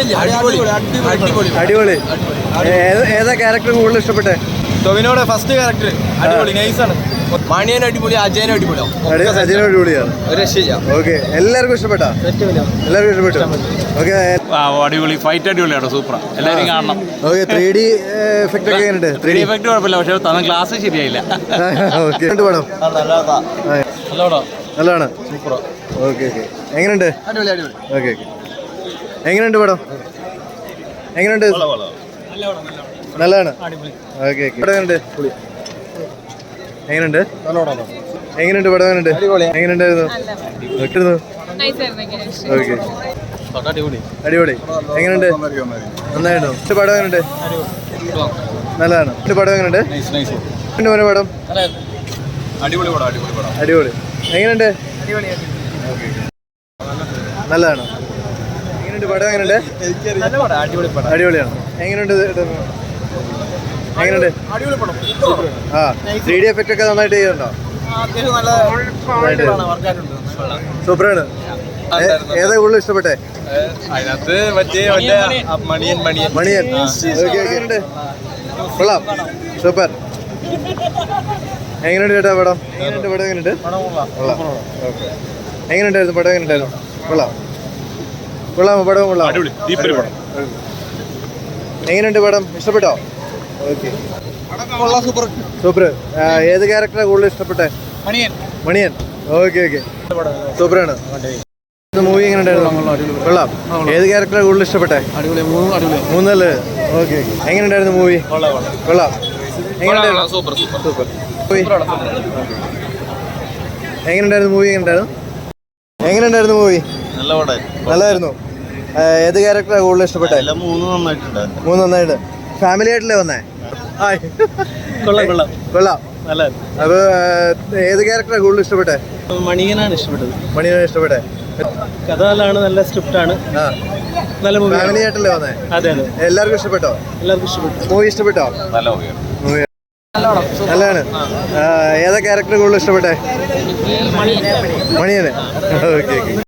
അടിപൊളി. അടിപൊളി. അടിപൊളി. ഏത്- ക്യാരക്ടർ കൂടുതൽ ഇഷ്ടപ്പെട്ടെ? ടൊവിനോടെ ഫസ്റ്റ് ക്യാരക്ടർ അടിപൊളി. നൈസാണ്. മണിയൻ അടിപൊളി അജയൻ അടിപൊളിയാവും അടി- അജിനും അടിപൊളിയാണ്. ഓക്കെ. എല്ലാവർക്കും ഇഷ്ടപ്പെട്ടാ? എല്ലാവർക്കും ഇഷ്ടപ്പെട്ടു? ഓക്കെ. അടിപൊളി. ഫൈറ്റ് അടിപൊളിയാണ് സൂപ്പർ എല്ലാവരും കാണണം. ഓക്കെ ത്രീ ഡി എഫക്റ്റ് ഒക്കെ ഉണ്ട് ത്രീ ഡി എഫക്ട് കുഴപ്പമില്ല. പക്ഷെ തന്ന ക്ലാസ് ശരിയായില്ല. ഓക്കെ രണ്ട് പടം. നല്ലതാണ്. നല്ലതാണ് ഓക്കെ ഓക്കെ. എങ്ങനെയുണ്ട്? അടിപൊളി അടിപൊളി. Okay okay. എങ്ങനെയുണ്ട് പടം എങ്ങനെയുണ്ട്? നല്ലതാണ്. ഓക്കെ എങ്ങനെയുണ്ട്? എങ്ങനെയുണ്ട് എങ്ങനെയുണ്ട് പടം എങ്ങനെയുണ്ട്? എങ്ങനെയുണ്ടായിരുന്നു? വെക്കുന്നു ഓക്കെ. അടിപൊളി. എങ്ങനെയുണ്ട്? നന്നായിട്ടുണ്ടോ ഇത് പടം എങ്ങനെയുണ്ട്? നല്ലതാണ്. ഇത് പടം എങ്ങനെയുണ്ട്? മോനെ പടം? അടിപൊളി അടിപൊളി എങ്ങനെയുണ്ട്? നല്ലതാണോ നല്ലതാണ്. എങ്ങനെയുണ്ട് പടം എങ്ങനെയുണ്ട്? അടിപൊളിയാണ്. എങ്ങനെയുണ്ട്? എങ്ങനെയുണ്ട്? ആ ത്രീ ഡി എഫക്റ്റ് ഒക്കെ നന്നായിട്ട് ചെയ്യുന്നുണ്ടോ? സൂപ്പറാണ്. ഏതാ കൂടുതൽ ഇഷ്ടപ്പെട്ടെ? അതിനകത്ത് മറ്റേ മണിയൻ മണിയൻ. മണിയൻ ഓക്കെ ഓക്കെ കൊള്ളാം. സൂപ്പർ. എങ്ങനെയുണ്ട് ചേട്ടാ പടം? എങ്ങനെയുണ്ട് പടം എങ്ങനെയുണ്ട്? കൊള്ളാം. ഓക്കെ. എങ്ങനെയുണ്ടായിരുന്നു? പടം എങ്ങനെയുണ്ടായിരുന്നു? കൊള്ളാം. കൊള്ളാമോ പടം കൊള്ളാം അടിപൊളി. പടം. എങ്ങനെയുണ്ട് പടം? ഇഷ്ടപ്പെട്ടോ? ഓക്കെ. സൂപ്പർ. സൂപ്പർ. ഏത് ക്യാരക്ടറാണ് കൂടുതൽ ഇഷ്ടപ്പെട്ടെ? മണിയൻ. മണിയൻ. Okay okay. സൂപ്പറാണ്. മൂവി എങ്ങനെ ഉണ്ടായിരുന്നു? കൊള്ളാം ഏത് ക്യാരക്ടറാണ് കൂടുതൽ ഇഷ്ടപ്പെട്ടെ? മൂന്നല്ലേ? Okay okay. എങ്ങനെ ഉണ്ടായിരുന്നു മൂവി കൊള്ളാം. എങ്ങനെയുണ്ടായിരുന്നു? Super super. സൂപ്പർ. എങ്ങനെ ഉണ്ടായിരുന്നു മൂവി എങ്ങനെ ഉണ്ടായിരുന്നു എങ്ങനെ ഉണ്ടായിരുന്നു മൂവി നല്ലതായിരുന്നു. ഏത് ക്യാരക്ടറാണ് കൂടുതൽ ഇഷ്ടപ്പെട്ടത് മൂന്ന് നന്നായിട്ടുണ്ട്. മൂന്ന് നന്നായിട്ട് ഫാമിലി ആയിട്ടല്ലേ വന്നേ? ഹായ് കൊള്ളാം കൊള്ളാം. കൊള്ളാം. നല്ല അപ്പൊ ഏത് ക്യാരക്ടറാണ് കൂടുതൽ ഇഷ്ടപ്പെട്ടെ? മണിയനാണ് ഇഷ്ടപ്പെട്ടത്. മണിയനാണ് ഇഷ്ടപ്പെട്ടെ. കഥ നല്ലതാണ് നല്ല സ്ക്രിപ്റ്റ് ആണ് നല്ല മൂവി ഫാമിലി ആയിട്ടല്ലേ വന്നേ? അതെ അതെ. എല്ലാവർക്കും ഇഷ്ടപ്പെട്ടോ? എല്ലാവർക്കും ഇഷ്ടപ്പെട്ടു. മൂവി ഇഷ്ടപ്പെട്ടോ? നല്ല മൂവി നല്ലതാണ്. ഏതാ ക്യാരക്ടർ കൂടുതൽ ഇഷ്ടപ്പെട്ടെ? മണിയന്. Okay okay.